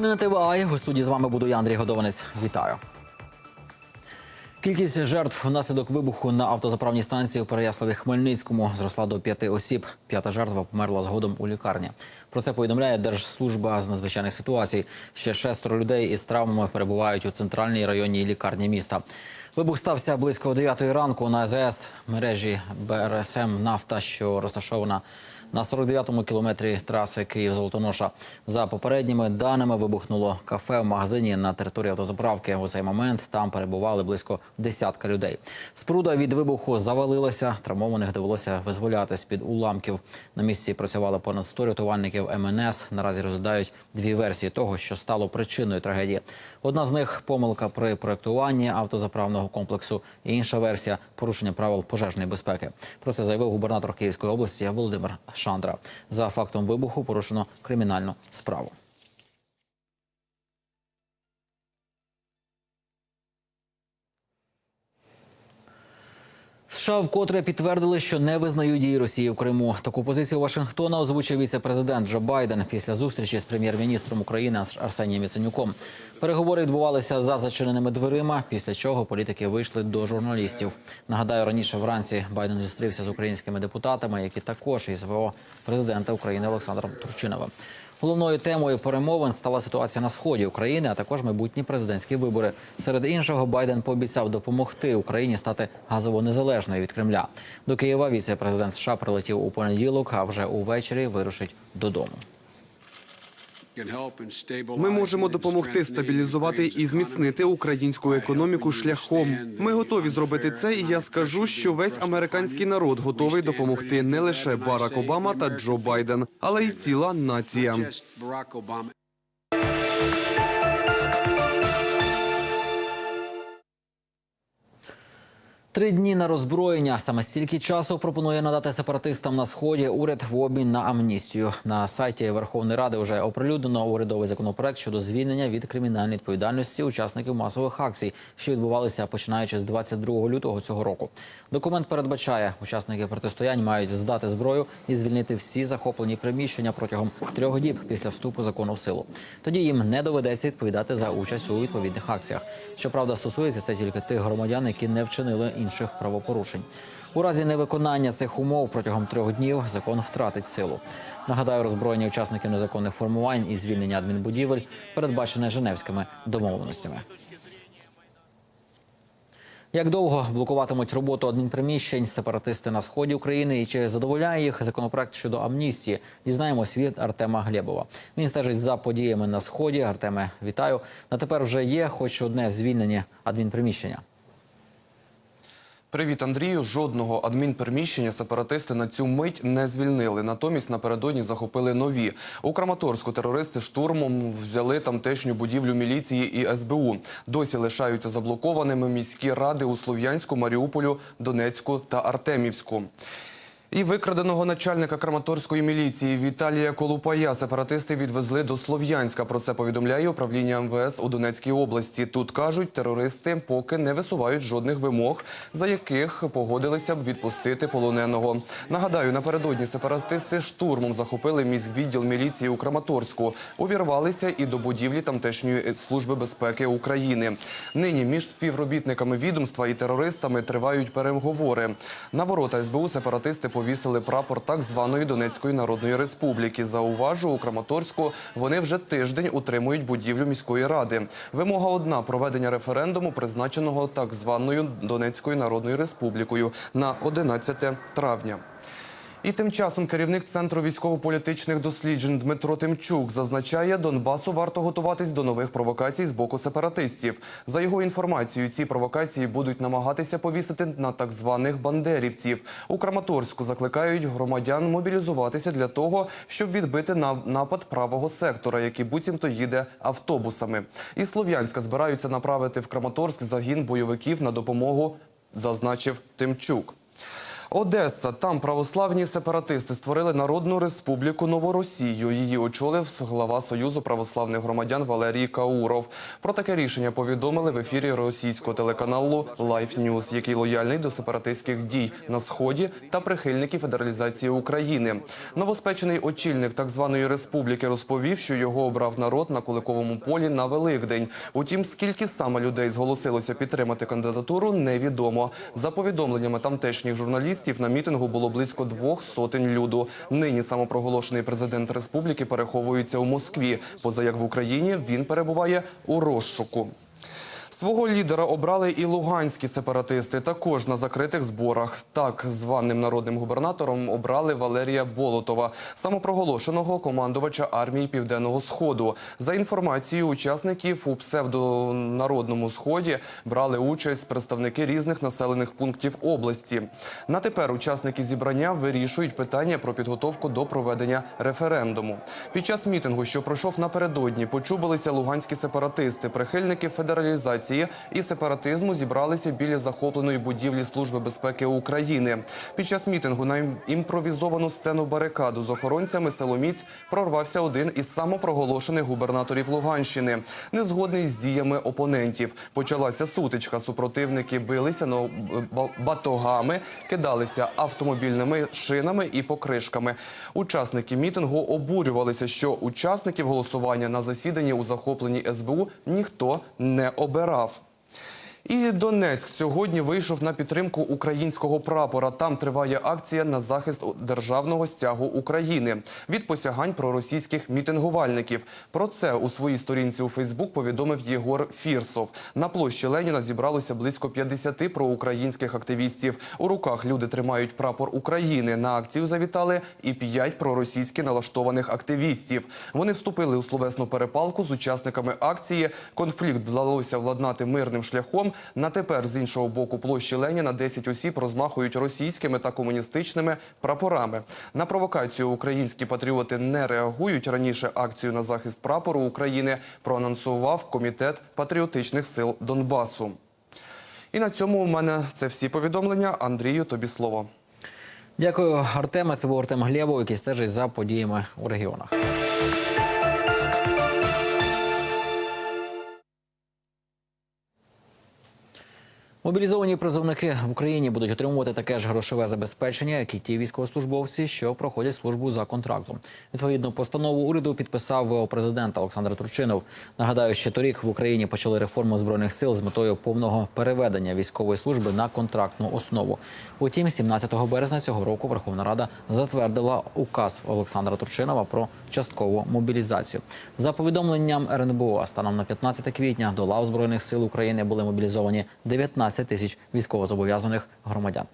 Новини на ТВА. У студії з вами буду я, Андрій Годованець. Вітаю. Кількість жертв внаслідок вибуху на автозаправній станції у Переяславі Хмельницькому зросла до п'яти осіб. П'ята жертва померла згодом у лікарні. Про це повідомляє Держслужба з надзвичайних ситуацій. Ще шестеро людей із травмами перебувають у центральній районній лікарні міста. Вибух стався близько 9 ранку на АЗС мережі БРСМ Нафта, що розташована на 49-му кілометрі траси Київ-Золотоноша. За попередніми даними вибухнуло кафе в магазині на території автозаправки. У цей момент там перебували близько десятка людей. Спруда від вибуху завалилася. Травмованих довелося визволяти з під уламків. На місці працювало понад 100 рятувальників МНС. Наразі розглядають дві версії того, що стало причиною трагедії. Одна з них помилка при проектуванні автозаправного комплексу. Інша версія порушення правил пожежної безпеки. Про це заявив губернатор Київської області Володимир Шандра. За фактом вибуху порушено кримінальну справу. США вкотре підтвердили, що не визнають дії Росії в Криму. Таку позицію Вашингтона озвучив віце-президент Джо Байден після зустрічі з прем'єр-міністром України Арсенієм Яценюком. Переговори відбувалися за зачиненими дверима, після чого політики вийшли до журналістів. Нагадаю, раніше вранці Байден зустрівся з українськими депутатами, які також із ВО президента України Олександром Турчиновим. Головною темою перемовин стала ситуація на сході України, а також майбутні президентські вибори. Серед іншого, Байден пообіцяв допомогти Україні стати газово незалежною від Кремля. До Києва віце-президент США прилетів у понеділок, а вже увечері вирушить додому. Ми можемо допомогти стабілізувати і зміцнити українську економіку шляхом. Ми готові зробити це, і я скажу, що весь американський народ готовий допомогти не лише Барак Обама та Джо Байден, але й ціла нація. Три дні на роззброєння. Саме стільки часу пропонує надати сепаратистам на сході уряд в обмін на амністію. На сайті Верховної Ради вже оприлюднено урядовий законопроект щодо звільнення від кримінальної відповідальності учасників масових акцій, що відбувалися починаючи з 22 лютого цього року. Документ передбачає, учасники протистоянь мають здати зброю і звільнити всі захоплені приміщення протягом трьох діб після вступу закону в силу. Тоді їм не доведеться відповідати за участь у відповідних акціях. Щоправда, стосується це тільки тих громадян, які не вчинили інших правопорушень. У разі невиконання цих умов протягом трьох днів закон втратить силу. Нагадаю, роззброєння учасників незаконних формувань і звільнення адмінбудівель передбачене Женевськими домовленостями. Як довго блокуватимуть роботу адмінприміщень сепаратисти на сході України і чи задоволяє їх законопроект щодо амністії? Дізнаємось від Артема Глєбова. Він стежить за подіями на сході. Артеме, вітаю. На тепер вже є хоч одне звільнення адмінприміщення. Привіт, Андрію. Жодного адмінперміщення сепаратисти на цю мить не звільнили. Натомість напередодні захопили нові. У Краматорську терористи штурмом взяли тамтешню будівлю міліції і СБУ. Досі лишаються заблокованими міські ради у Слов'янську, Маріуполю, Донецьку та Артемівську. І викраденого начальника Краматорської міліції Віталія Колупая сепаратисти відвезли до Слов'янська. Про це повідомляє управління МВС у Донецькій області. Тут кажуть, терористи поки не висувають жодних вимог, за яких погодилися б відпустити полоненого. Нагадаю, напередодні сепаратисти штурмом захопили міськвідділ міліції у Краматорську, увірвалися і до будівлі тамтешньої служби безпеки України. Нині між співробітниками відомства і терористами тривають переговори. На ворота СБУ сепаратисти повісили прапор так званої Донецької Народної Республіки. Зауважу, у Краматорську вони вже тиждень утримують будівлю міської ради. Вимога одна проведення референдуму, призначеного так званою Донецькою Народною Республікою на 11 травня. І тим часом керівник центру військово-політичних досліджень Дмитро Тимчук зазначає, Донбасу варто готуватись до нових провокацій з боку сепаратистів. За його інформацією, ці провокації будуть намагатися повісити на так званих бандерівців. У Краматорську закликають громадян мобілізуватися для того, щоб відбити напад правого сектора, який буцімто їде автобусами. І Слов'янська збираються направити в Краматорськ загін бойовиків на допомогу, зазначив Тимчук. Одеса. Там православні сепаратисти створили Народну Республіку Новоросію. Її очолив глава Союзу православних громадян Валерій Кауров. Про таке рішення повідомили в ефірі російського телеканалу Life News, який лояльний до сепаратистських дій на сході та прихильників федералізації України. Новоспечений очільник так званої республіки розповів, що його обрав народ на Куликовому полі на Великдень. Утім, скільки саме людей зголосилося підтримати кандидатуру, невідомо. За повідомленнями тамтешніх журналістів, на мітингу було близько двох сотень люду. Нині самопроголошений президент республіки переховується у Москві. Поза як в Україні він перебуває у розшуку. Свого лідера обрали і луганські сепаратисти, також на закритих зборах. Так званим народним губернатором обрали Валерія Болотова, самопроголошеного командувача армії Південного Сходу. За інформацією учасників у псевдонародному сході брали участь представники різних населених пунктів області. На тепер учасники зібрання вирішують питання про підготовку до проведення референдуму. Під час мітингу, що пройшов напередодні, почубилися луганські сепаратисти, прихильники федералізації і сепаратизму зібралися біля захопленої будівлі Служби безпеки України. Під час мітингу на ім- імпровізовану сцену барикаду з охоронцями Селоміць прорвався один із самопроголошених губернаторів Луганщини, незгодний з діями опонентів. Почалася сутичка. Супротивники билися на батогами, кидалися автомобільними шинами і покришками. Учасники мітингу обурювалися, що учасників голосування на засіданні у захопленій СБУ ніхто не обирав. af. І Донецьк сьогодні вийшов на підтримку українського прапора. Там триває акція на захист державного стягу України від посягань проросійських мітингувальників. Про це у своїй сторінці у Фейсбук повідомив Єгор Фірсов. На площі Леніна зібралося близько 50 проукраїнських активістів. У руках люди тримають прапор України. На акцію завітали і п'ять проросійськи налаштованих активістів. Вони вступили у словесну перепалку з учасниками акції. Конфлікт вдалося владнати мирним шляхом. На тепер з іншого боку площі Леніна 10 осіб розмахують російськими та комуністичними прапорами. На провокацію українські патріоти не реагують. Раніше акцію на захист прапору України проанонсував комітет патріотичних сил Донбасу. І на цьому у мене це всі повідомлення. Андрію, тобі слово. Дякую, Артеме. Це був Артем Глєбов, який стежить за подіями у регіонах. Мобілізовані призовники в Україні будуть отримувати таке ж грошове забезпечення, як і ті військовослужбовці, що проходять службу за контрактом. Відповідну постанову уряду підписав ВО президент Олександр Турчинов. Нагадаю, ще торік в Україні почали реформу збройних сил з метою повного переведення військової служби на контрактну основу. Утім, 17 березня цього року Верховна Рада затвердила указ Олександра Турчинова про часткову мобілізацію. За повідомленням РНБО, станом на 15 квітня до лав збройних сил України були мобілізовані 19 тисяч військовозобов'язаних громадян.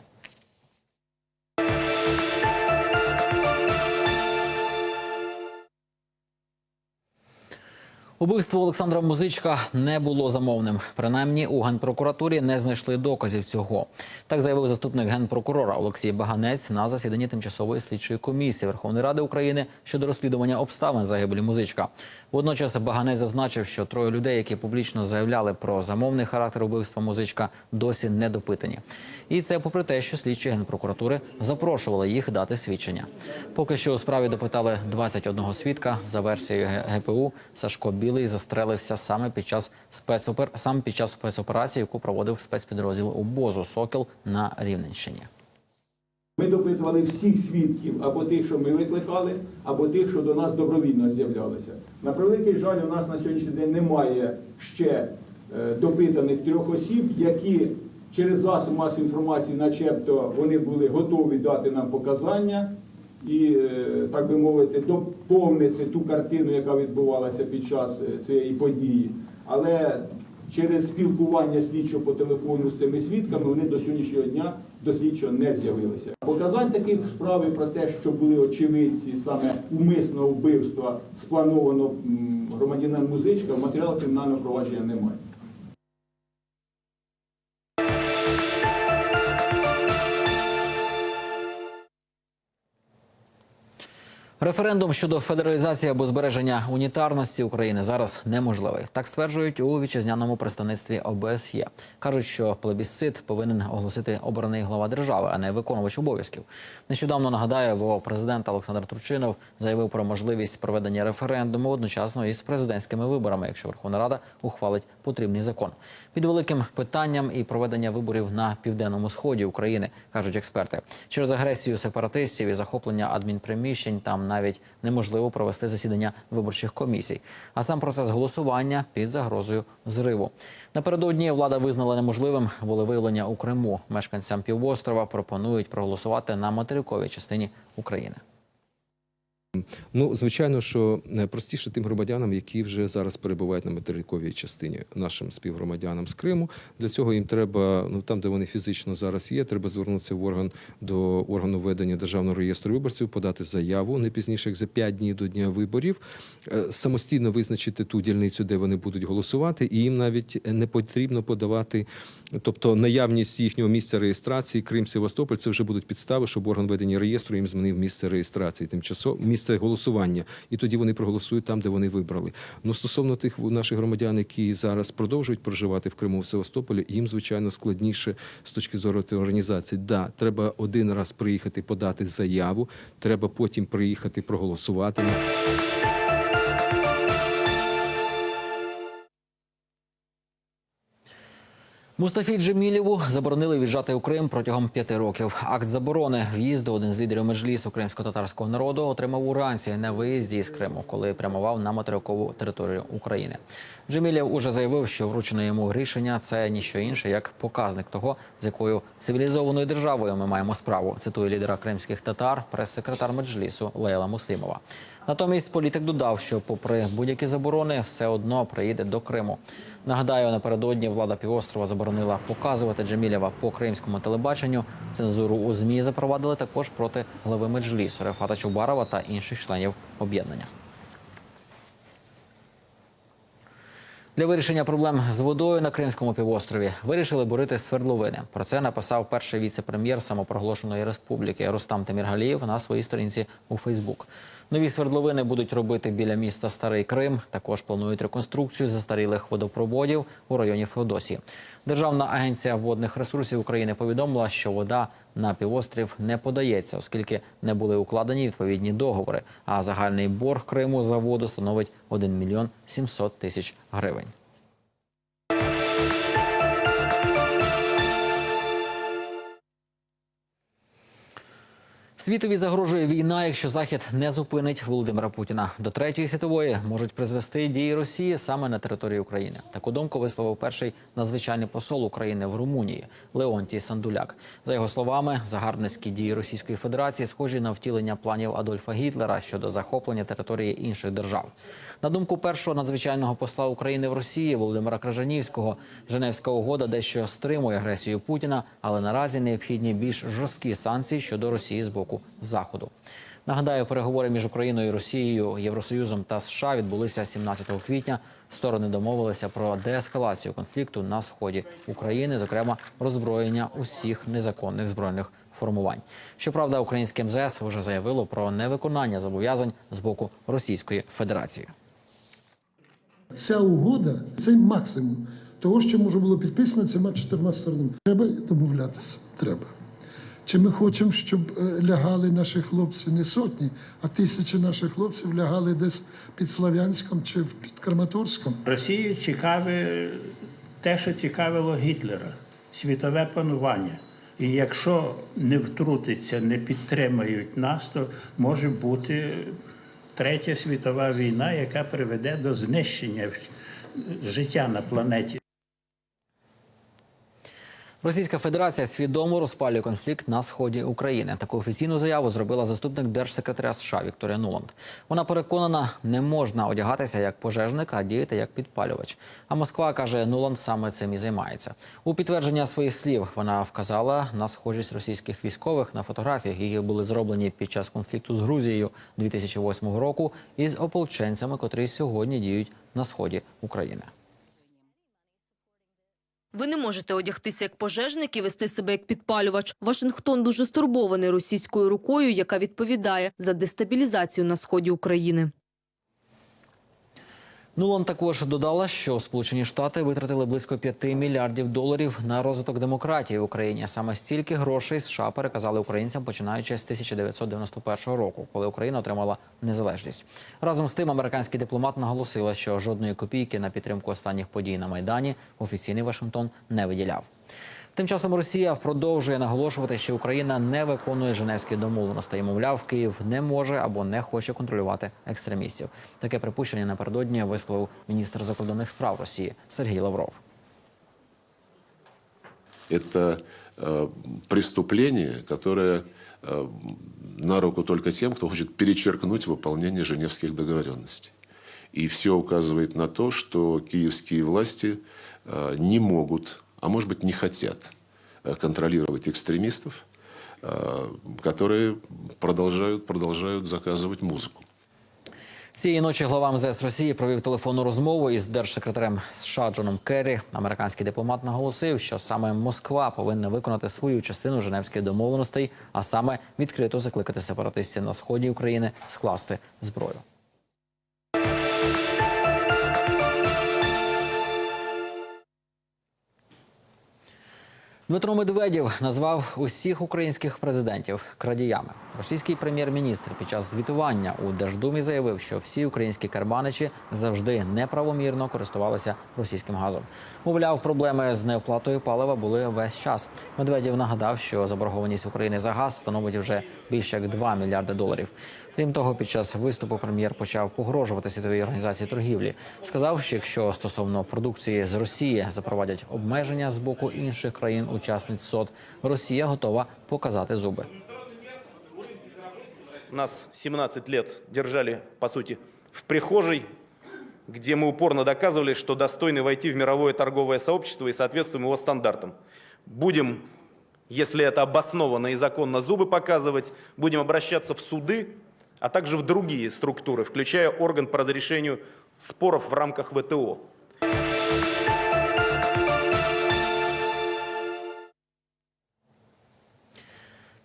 Убивство Олександра Музичка не було замовним. Принаймні у генпрокуратурі не знайшли доказів цього. Так заявив заступник генпрокурора Олексій Баганець на засіданні тимчасової слідчої комісії Верховної Ради України щодо розслідування обставин загибелі музичка. Водночас Баганець зазначив, що троє людей, які публічно заявляли про замовний характер убивства музичка, досі не допитані. І це попри те, що слідчі генпрокуратури запрошували їх дати свідчення. Поки що у справі допитали 21 свідка за версією ГПУ. Сашко Білий застрелився саме під час спецопер... саме під час спецоперації, яку проводив спецпідрозділ УБОЗу Сокіл на Рівненщині. Ми допитували всіх свідків, або тих, що ми викликали, або тих, що до нас добровільно з'являлися. На превеликий жаль, у нас на сьогоднішній день немає ще е, допитаних трьох осіб, які через засіб масової інформації, начебто, вони були готові дати нам показання і, е, так би мовити, доповнити ту картину, яка відбувалася під час е, цієї події. Але через спілкування слідчого по телефону з цими свідками вони до сьогоднішнього дня до слідчого не з'явилися. Показань таких в справі про те, що були очевидці саме умисного вбивства сплановано м, громадянина музичка, в матеріалах кримінального провадження немає. Референдум щодо федералізації або збереження унітарності України зараз неможливий. Так стверджують у вітчизняному представництві ОБСЄ. Кажуть, що плебісцит повинен оголосити обраний глава держави, а не виконувач обов'язків. Нещодавно нагадаю, бо президент Олександр Турчинов заявив про можливість проведення референдуму одночасно із президентськими виборами, якщо Верховна Рада ухвалить потрібний закон. Під великим питанням і проведення виборів на південному сході України кажуть експерти. Через агресію сепаратистів і захоплення адмінприміщень там навіть неможливо провести засідання виборчих комісій. А сам процес голосування під загрозою зриву. Напередодні влада визнала неможливим волевиявлення у Криму. Мешканцям півострова пропонують проголосувати на материковій частині України. Ну, звичайно, що простіше тим громадянам, які вже зараз перебувають на материковій частині, нашим співгромадянам з Криму. Для цього їм треба, ну там, де вони фізично зараз є, треба звернутися в орган до органу ведення державного реєстру виборців, подати заяву не пізніше як за 5 днів до дня виборів, е, самостійно визначити ту дільницю, де вони будуть голосувати, і їм навіть не потрібно подавати, тобто наявність їхнього місця реєстрації. Крим Севастополь, це вже будуть підстави, щоб орган ведення реєстру їм змінив місце реєстрації, тимчасово місце голосування, і тоді вони проголосують там, де вони вибрали. Ну стосовно тих наших громадян, які зараз продовжують проживати в Криму в Севастополі, їм звичайно складніше з точки зору організації. Да, треба один раз приїхати подати заяву, треба потім приїхати проголосувати. Мустафі Джемілєву заборонили в'їжджати у Крим протягом п'яти років. Акт заборони в'їзду один з лідерів меджлісу кримсько-татарського народу отримав уранці на виїзді із Криму, коли прямував на материкову територію України. Джемілєв уже заявив, що вручене йому рішення це ніщо інше, як показник того, з якою цивілізованою державою ми маємо справу. Цитує лідера кримських татар, прес-секретар меджлісу Лейла Муслімова. Натомість політик додав, що, попри будь-які заборони, все одно приїде до Криму. Нагадаю, напередодні влада півострова заборонила показувати Джемілєва по кримському телебаченню. Цензуру у змі запровадили також проти глави меджлісу Рефата Чубарова та інших членів об'єднання. Для вирішення проблем з водою на Кримському півострові вирішили бурити свердловини. Про це написав перший віце-прем'єр самопроголошеної республіки Рустам Теміргалієв на своїй сторінці у Фейсбук. Нові свердловини будуть робити біля міста Старий Крим. Також планують реконструкцію застарілих водопроводів у районі Феодосії. Державна агенція водних ресурсів України повідомила, що вода на півострів не подається, оскільки не були укладені відповідні договори. А загальний борг Криму за воду становить 1 мільйон 700 тисяч гривень. Світові загрожує війна, якщо Захід не зупинить Володимира Путіна. До третьої світової можуть призвести дії Росії саме на території України. Таку думку висловив перший надзвичайний посол України в Румунії Леонтій Сандуляк. За його словами, загарбницькі дії Російської Федерації схожі на втілення планів Адольфа Гітлера щодо захоплення території інших держав. На думку першого надзвичайного посла України в Росії Володимира Кражанівського, Женевська угода дещо стримує агресію Путіна, але наразі необхідні більш жорсткі санкції щодо Росії з боку Заходу. Нагадаю, переговори між Україною, Росією, Євросоюзом та США відбулися 17 квітня. Сторони домовилися про деескалацію конфлікту на сході України, зокрема роззброєння усіх незаконних збройних формувань. Щоправда, українське МЗС вже заявило про невиконання зобов'язань з боку Російської Федерації. Ця угода це максимум того, що може було підписано цими 14 сторонами. Треба домовлятися. Треба. Чи ми хочемо, щоб е, лягали наші хлопці не сотні, а тисячі наших хлопців лягали десь під Слов'янськом чи під Краматорськом? Росії цікаве те, що цікавило Гітлера світове панування. І якщо не втрутиться, не підтримають нас, то може бути третя світова війна, яка приведе до знищення життя на планеті. Російська Федерація свідомо розпалює конфлікт на сході України. Таку офіційну заяву зробила заступник держсекретаря США Вікторія Нуланд. Вона переконана, не можна одягатися як пожежник, а діяти як підпалювач. А Москва каже, Нуланд саме цим і займається. У підтвердження своїх слів вона вказала на схожість російських військових на фотографіях, які були зроблені під час конфлікту з Грузією 2008 року, із ополченцями, котрі сьогодні діють на сході України. Ви не можете одягтися як пожежник і вести себе як підпалювач. Вашингтон дуже стурбований російською рукою, яка відповідає за дестабілізацію на сході України. Нулан також додала, що Сполучені Штати витратили близько 5 мільярдів доларів на розвиток демократії в Україні. Саме стільки грошей США переказали українцям, починаючи з 1991 року, коли Україна отримала незалежність. Разом з тим, американський дипломат наголосила, що жодної копійки на підтримку останніх подій на майдані офіційний Вашингтон не виділяв. Тим часом Росія продовжує наголошувати, що Україна не виконує Женевські домовленості. І, мовляв, Київ не може або не хоче контролювати екстремістів. Таке припущення напередодні висловив міністр закордонних справ Росії Сергій Лавров. Это э, преступление, которое э, на руку только тем, кто хочет перечеркнуть выполнение Женевских договоренностей. И все указывает на то, что киевские власти э, не могут, а может быть не хотят э, контролировать экстремистов, э, которые продолжают, продолжают заказывать музыку. Цієї ночі глава МЗС Росії провів телефонну розмову із держсекретарем США Джоном Керрі. Американський дипломат наголосив, що саме Москва повинна виконати свою частину Женевських домовленостей, а саме відкрито закликати сепаратистів на сході України скласти зброю. Дмитро Медведєв назвав усіх українських президентів крадіями. Російський прем'єр-міністр під час звітування у Держдумі заявив, що всі українські карманичі завжди неправомірно користувалися російським газом. Мовляв, проблеми з неоплатою палива були весь час. Медведєв нагадав, що заборгованість України за газ становить вже більше як 2 мільярди доларів. Крім того, під час виступу прем'єр почав погрожувати світовій організації торгівлі. Сказав, що якщо стосовно продукції з Росії запровадять обмеження з боку інших країн-учасниць СОД, Росія готова показати зуби. Нас 17 лет держали, по сути, в прихожей, где мы упорно доказывали, что достойны войти в мировое торговое сообщество и соответствуем его стандартам. Будем, если это обоснованно и законно, зубы показывать, будем обращаться в суды, а также в другие структуры, включая орган по разрешению споров в рамках ВТО.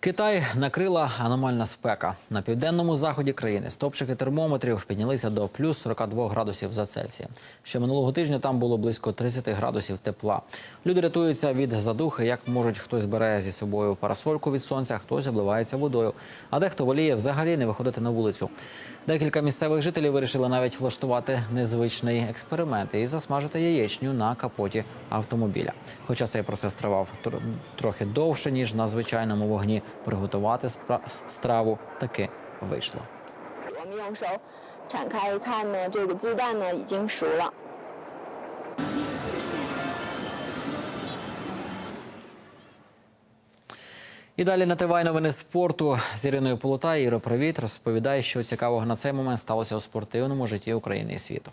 Китай накрила аномальна спека. На південному заході країни стопчики термометрів піднялися до плюс 42 градусів за Цельсієм. Ще минулого тижня там було близько 30 градусів тепла. Люди рятуються від задухи, як можуть хтось бере зі собою парасольку від сонця, хтось обливається водою. А дехто воліє взагалі не виходити на вулицю. Декілька місцевих жителів вирішили навіть влаштувати незвичний експеримент і засмажити яєчню на капоті автомобіля. Хоча цей процес тривав тр- трохи довше ніж на звичайному вогні. Приготувати страву таки вийшло. І далі на ТВ новини спорту з Іриною Полута. Іро, привіт. Розповідає, що цікавого на цей момент сталося у спортивному житті України і світу.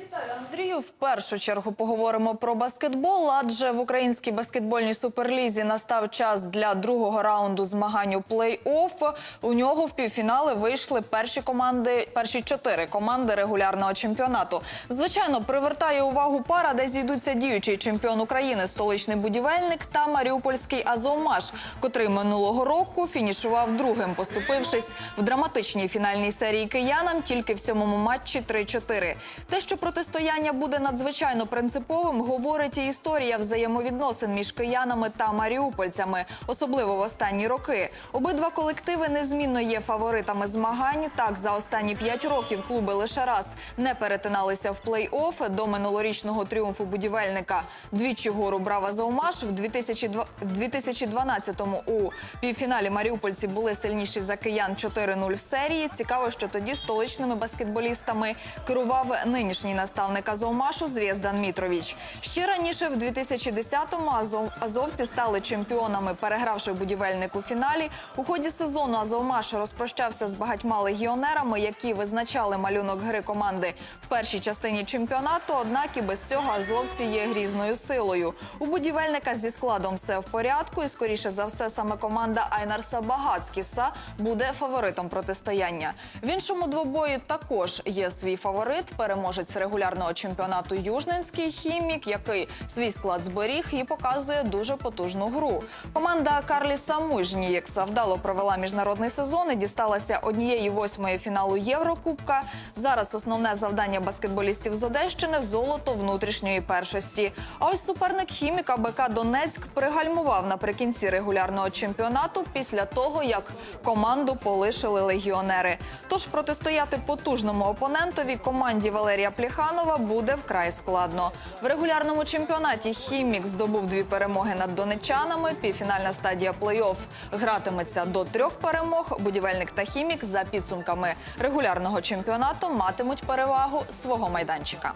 Вітаю, Андрію. В першу чергу поговоримо про баскетбол, адже в українській баскетбольній суперлізі настав час для другого раунду змагань у плей-офф. У нього в півфінали вийшли перші команди, перші чотири команди регулярного чемпіонату. Звичайно, привертає увагу пара, де зійдуться діючий чемпіон України, столичний будівельник та маріупольський Азовмаш, котрий минулого року фінішував другим, поступившись в драматичній фінальній серії киянам тільки в сьомому матчі 3-4. Те, що протистояння буде надзвичайно принциповим, говорить і історія взаємовідносин між киянами та маріупольцями, особливо в останні роки. Обидва колективи незмінно є фаворитами змагань. Так, за останні п'ять років клуби лише раз не перетиналися в плей-офф до минулорічного тріумфу будівельника. Двічі гору брав Азовмаш. В 2002 в 2012-му у півфіналі маріупольці були сильніші за киян 4-0 в серії. Цікаво, що тоді столичними баскетболістами керував нинішній наставник Азовмашу Звєздан Мітрович. Ще раніше, в 2010-му, Азов... азовці стали чемпіонами, перегравши будівельник у фіналі. У ході сезону Азовмаш розпрощався з багатьма легіонерами, які визначали малюнок гри команди в першій частині чемпіонату. Однак і без цього азовці є грізною силою. У будівельника зі складом все в порядку, і скоріше за все саме команда Айнарса Багацькіса буде фаворитом протистояння. В іншому двобої також є свій фаворит, переможець регулярного чемпіонату чемпіонату Южненський хімік, який свій склад зберіг і показує дуже потужну гру. Команда Карліса Мужнієкса вдало провела міжнародний сезон і дісталася однієї восьмої фіналу Єврокубка. Зараз основне завдання баскетболістів з Одещини золото внутрішньої першості. А ось суперник хіміка БК Донецьк пригальмував наприкінці регулярного чемпіонату після того, як команду полишили легіонери. Тож протистояти потужному опонентові команді Валерія Пліханова буде вкрай складно. В регулярному чемпіонаті хімік здобув дві перемоги над донечанами. Півфінальна стадія плей-офф гратиметься до трьох перемог. Будівельник та хімік за підсумками регулярного чемпіонату матимуть перевагу свого майданчика.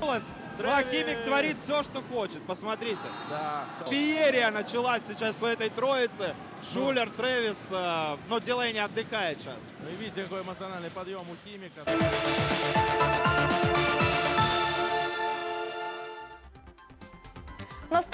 Ну, а Химик творит все, что хочет. Посмотрите. Феерия началась сейчас у этой троицы. Шулер, Трэвис, э, но Дилейни отдыхает сейчас. Вы видите, какой эмоциональный подъем у Химика.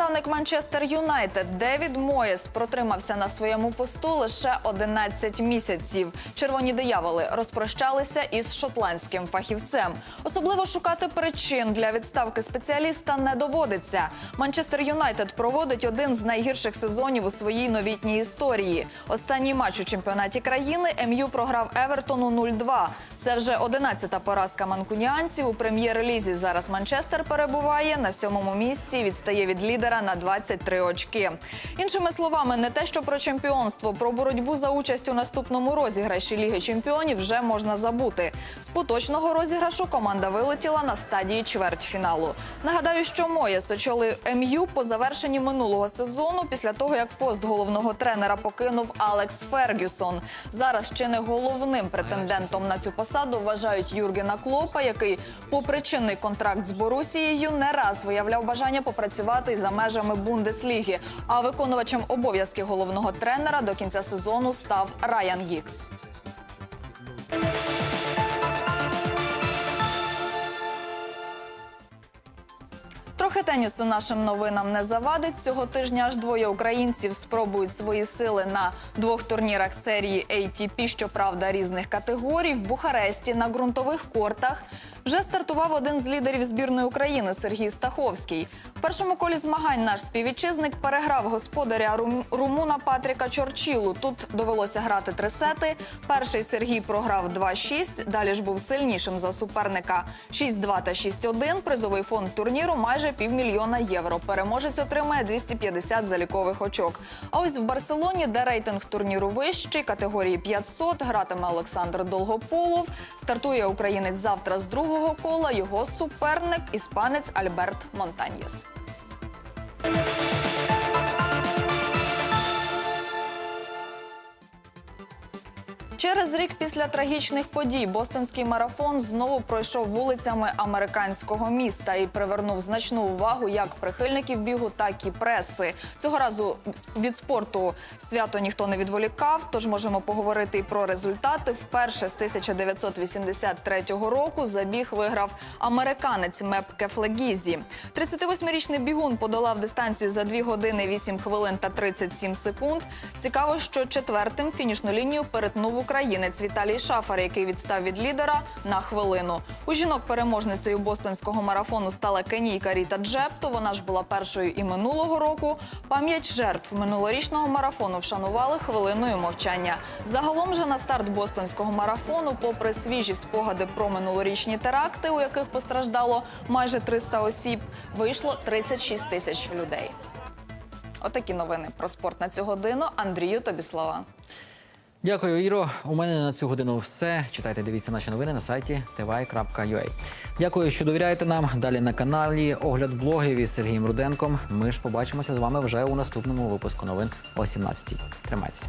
Наставник Манчестер Юнайтед Девід Моєс протримався на своєму посту лише 11 місяців. Червоні дияволи розпрощалися із шотландським фахівцем. Особливо шукати причин для відставки спеціаліста не доводиться. Манчестер Юнайтед проводить один з найгірших сезонів у своїй новітній історії. Останній матч у чемпіонаті країни МЮ програв Евертону 0-2. Це вже 11-та поразка манкуніанців у прем'єр-лізі. Зараз Манчестер перебуває на сьомому місці. Відстає від лідера на 23 очки. Іншими словами, не те, що про чемпіонство, про боротьбу за участь у наступному розіграші Ліги Чемпіонів вже можна забути. З поточного розіграшу команда вилетіла на стадії чвертьфіналу. Нагадаю, що Моєс очолив МЮ по завершенні минулого сезону після того, як пост головного тренера покинув Алекс Фергюсон. Зараз ще не головним претендентом на цю посаду вважають Юргена Клопа, який, попри чинний контракт з Борусією, не раз виявляв бажання попрацювати за межами Бундесліги. А виконувачем обов'язків головного тренера до кінця сезону став Райан Гікс. Трохи тенісу нашим новинам не завадить. Цього тижня аж двоє українців спробують свої сили на двох турнірах серії ATP, щоправда, різних категорій. В Бухаресті на ґрунтових кортах вже стартував один з лідерів збірної України Сергій Стаховський. Першому колі змагань наш співвітчизник переграв господаря рум- румуна Патріка Чорчілу. Тут довелося грати три сети. Перший Сергій програв 2-6, далі ж був сильнішим за суперника 6-2 та 6-1. Призовий фонд турніру майже півмільйона євро. Переможець отримає 250 залікових очок. А ось в Барселоні, де рейтинг турніру вищий, категорії 500, гратиме Олександр Долгополов. Стартує українець завтра з другого кола. Його суперник іспанець Альберт Монтаньєс. Музика Через рік після трагічних подій бостонський марафон знову пройшов вулицями американського міста і привернув значну увагу як прихильників бігу, так і преси. Цього разу від спорту свято ніхто не відволікав. Тож можемо поговорити і про результати. Вперше з 1983 року забіг виграв американець Меп Кефлегізі. 38-річний бігун подолав дистанцію за 2 години 8 хвилин та 37 секунд. Цікаво, що четвертим фінішну лінію перетнув українець Віталій Шафар, який відстав від лідера на хвилину. У жінок переможницею бостонського марафону стала кенійка Ріта Джепто. Вона ж була першою і минулого року. Пам'ять жертв минулорічного марафону вшанували хвилиною мовчання. Загалом же на старт бостонського марафону, попри свіжі спогади про минулорічні теракти, у яких постраждало майже 300 осіб, вийшло 36 тисяч людей. Отакі новини про спорт на цю годину. Андрію, тобі слова. Дякую, Іро. У мене на цю годину все. Читайте, дивіться наші новини на сайті tv.ua. Дякую, що довіряєте нам. Далі на каналі Огляд блогів із Сергієм Руденком. Ми ж побачимося з вами вже у наступному випуску новин о 17 Тримайтеся.